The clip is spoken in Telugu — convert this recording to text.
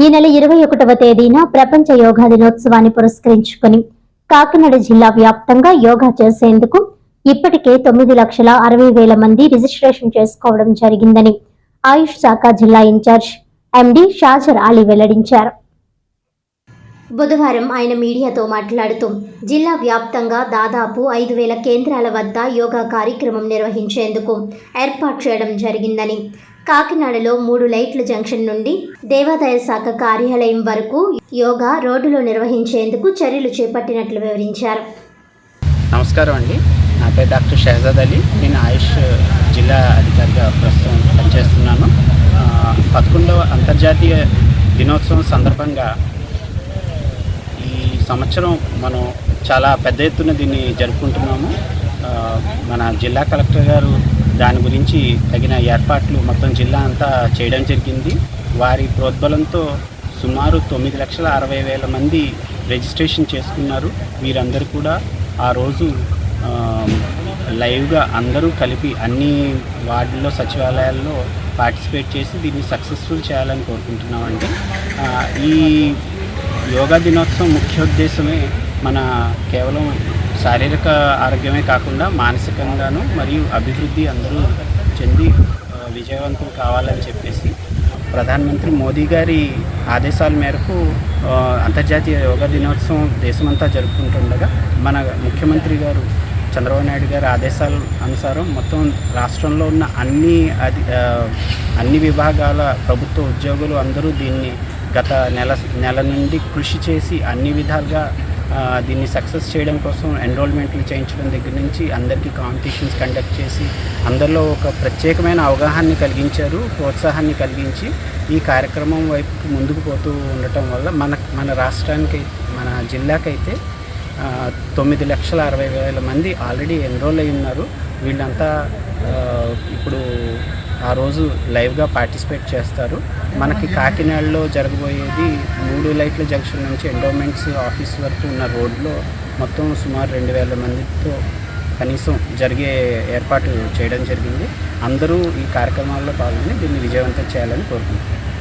ఈ నెల ఇరవై ఒకటవ తేదీన ప్రపంచ యోగా దినోత్సవాన్ని పురస్కరించుకుని కాకినాడ జిల్లా వ్యాప్తంగా యోగా చేసేందుకు ఇప్పటికే తొమ్మిది లక్షల అరవై వేల మంది రిజిస్ట్రేషన్ చేసుకోవడం జరిగిందని ఆయుష్ శాఖ జిల్లా ఇన్ఛార్జ్ ఎండి షాజర్ అలీ వెల్లడించారు. బుధవారం ఆయన మీడియాతో మాట్లాడుతూ జిల్లా వ్యాప్తంగా దాదాపు ఐదు వేల కేంద్రాల వద్ద యోగా కార్యక్రమం నిర్వహించేందుకు ఏర్పాటు చేయడం జరిగిందని కాకినాడలో మూడు లైట్ల జంక్షన్ నుండి దేవాదాయ శాఖ కార్యాలయం వరకు యోగా రోడ్డులో నిర్వహించేందుకు చర్యలు చేపట్టినట్లు వివరించారు. నమస్కారం అండి. నా పేరు డాక్టర్ షహజాద్ అలీ. నేను ఆయుష్ జిల్లా అధికారిగా ప్రస్తుతం పనిచేస్తున్నాను. పదకొండవ అంతర్జాతీయ దినోత్సవం సందర్భంగా ఈ సంవత్సరం మనం చాలా పెద్ద ఎత్తున దీన్ని జరుపుకుంటున్నాము. మన జిల్లా కలెక్టర్ గారు దాని గురించి తగిన ఏర్పాట్లు మొత్తం జిల్లా అంతా చేయడం జరిగింది. వారి ప్రోద్బలంతో సుమారు తొమ్మిది లక్షల అరవై వేల మంది రిజిస్ట్రేషన్ చేసుకున్నారు. వీరందరూ కూడా ఆ రోజు లైవ్గా అందరూ కలిపి అన్ని వార్డుల్లో సచివాలయాల్లో పార్టిసిపేట్ చేసి దీన్ని సక్సెస్ఫుల్ చేయాలని కోరుకుంటున్నామండి. ఈ యోగా దినోత్సవం ముఖ్య ఉద్దేశమే మన కేవలం శారీరక ఆరోగ్యమే కాకుండా మానసికంగాను మరియు అభివృద్ధి అందరూ చెంది విజయవంతం విజయవంతులు కావాలని చెప్పేసి ప్రధానమంత్రి మోదీ గారి ఆదేశాల మేరకు అంతర్జాతీయ యోగా దినోత్సవం దేశమంతా జరుపుకుంటుండగా మన ముఖ్యమంత్రి గారు చంద్రబాబు నాయుడు గారి ఆదేశాల అనుసారం మొత్తం రాష్ట్రంలో ఉన్న అన్ని అది అన్ని విభాగాల ప్రభుత్వ ఉద్యోగులు అందరూ దీన్ని గత నెల నెల నుండి కృషి చేసి అన్ని విధాలుగా దీన్ని సక్సెస్ చేయడం కోసం ఎన్రోల్మెంట్లు చేయించడం దగ్గర నుంచి అందరికీ కాంపిటీషన్స్ కండక్ట్ చేసి అందరిలో ఒక ప్రత్యేకమైన అవగాహనని కలిగించారు ప్రోత్సాహాన్ని కలిగించి ఈ కార్యక్రమం వైపు ముందుకు పోతూ ఉండటం వల్ల మన మన రాష్ట్రానికి మన జిల్లాకైతే తొమ్మిది లక్షల అరవై వేల మంది ఆల్రెడీ ఎన్రోల్ అయి ఉన్నారు. వీళ్ళంతా ఇప్పుడు ఆ రోజు లైవ్గా పార్టిసిపేట్ చేస్తారు. మనకి కాకినాడలో జరగబోయేది మూడు లైట్ల జంక్షన్ నుంచి ఎండోమెంట్స్ ఆఫీస్ వరకు ఉన్న రోడ్లో మొత్తం సుమారు రెండు వేల మందితో కనీసం జరిగే ఏర్పాటు చేయడం జరిగింది. అందరూ ఈ కార్యక్రమాల్లో పాల్గొని దీన్ని విజయవంతం చేయాలని కోరుకుంటున్నాను